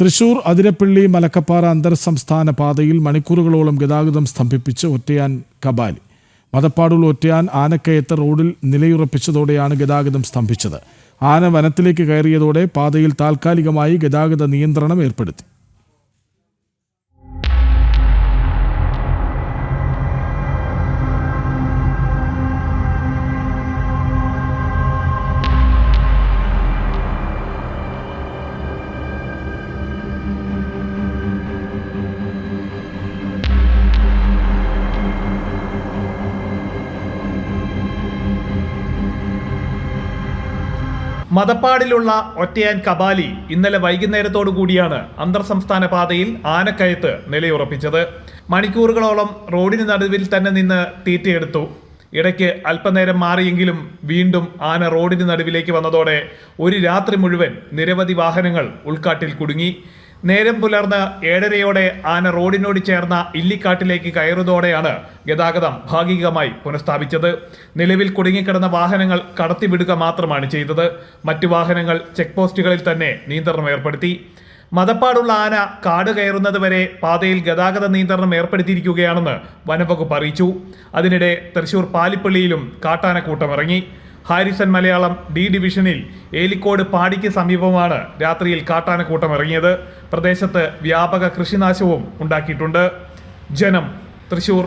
തൃശൂർ അതിരപ്പള്ളി മലക്കപ്പാറ അന്തർ സംസ്ഥാന പാതയിൽ മണിക്കൂറുകളോളം ഗതാഗതം സ്തംഭിപ്പിച്ച് ഒറ്റയാൻ കബാലി. മതപ്പാടുള്ള ഒറ്റയാൻ ആനക്കയത്ത് റോഡിൽ നിലയുറപ്പിച്ചതോടെയാണ് ഗതാഗതം സ്തംഭിച്ചത്. ആന വനത്തിലേക്ക് കയറിയതോടെ പാതയിൽ താൽക്കാലികമായി ഗതാഗത നിയന്ത്രണം ഏർപ്പെടുത്തി. മതപ്പാടിലുള്ള ഒറ്റയാൻ കബാലി ഇന്നലെ വൈകുന്നേരത്തോടു കൂടിയാണ് അന്തർ സംസ്ഥാന പാതയിൽ ആനക്കയത്ത് നിലയുറപ്പിച്ചത്. മണിക്കൂറുകളോളം റോഡിന് നടുവിൽ തന്നെ നിന്ന് തീറ്റയെടുത്തു. ഇടയ്ക്ക് അല്പനേരം മാറിയെങ്കിലും വീണ്ടും ആന റോഡിന് നടുവിലേക്ക് വന്നതോടെ ഒരു രാത്രി മുഴുവൻ നിരവധി വാഹനങ്ങൾ ഉൾക്കാട്ടിൽ കുടുങ്ങി. നേരം പുലർന്ന് ഏഴരയോടെ ആന റോഡിനോട് ചേർന്ന ഇല്ലിക്കാട്ടിലേക്ക് കയറുന്നതോടെയാണ് ഗതാഗതം ഭാഗികമായി പുനഃസ്ഥാപിച്ചത്. നിലവിൽ കുടുങ്ങിക്കിടന്ന വാഹനങ്ങൾ കടത്തിവിടുക മാത്രമാണ് ചെയ്തത്. മറ്റു വാഹനങ്ങൾ ചെക്ക് പോസ്റ്റുകളിൽ തന്നെ നിയന്ത്രണം ഏർപ്പെടുത്തി. മതപ്പാടുള്ള ആന കാട് കയറുന്നത് വരെ പാതയിൽ ഗതാഗത നിയന്ത്രണം ഏർപ്പെടുത്തിയിരിക്കുകയാണെന്ന് വനംവകുപ്പ് അറിയിച്ചു. അതിനിടെ തൃശൂർ പാലിപ്പള്ളിയിലും കാട്ടാനക്കൂട്ടം ഇറങ്ങി. ഹാരിസൺ മലയാളം ഡി ഡിവിഷനിൽ ഏലിക്കോട് പാടിക്ക് സമീപമാണ് രാത്രിയിൽ കാട്ടാനക്കൂട്ടം ഇറങ്ങിയത്. പ്രദേശത്ത് വ്യാപക കൃഷിനാശവും ഉണ്ടാക്കിയിട്ടുണ്ട്. ജനം തൃശൂർ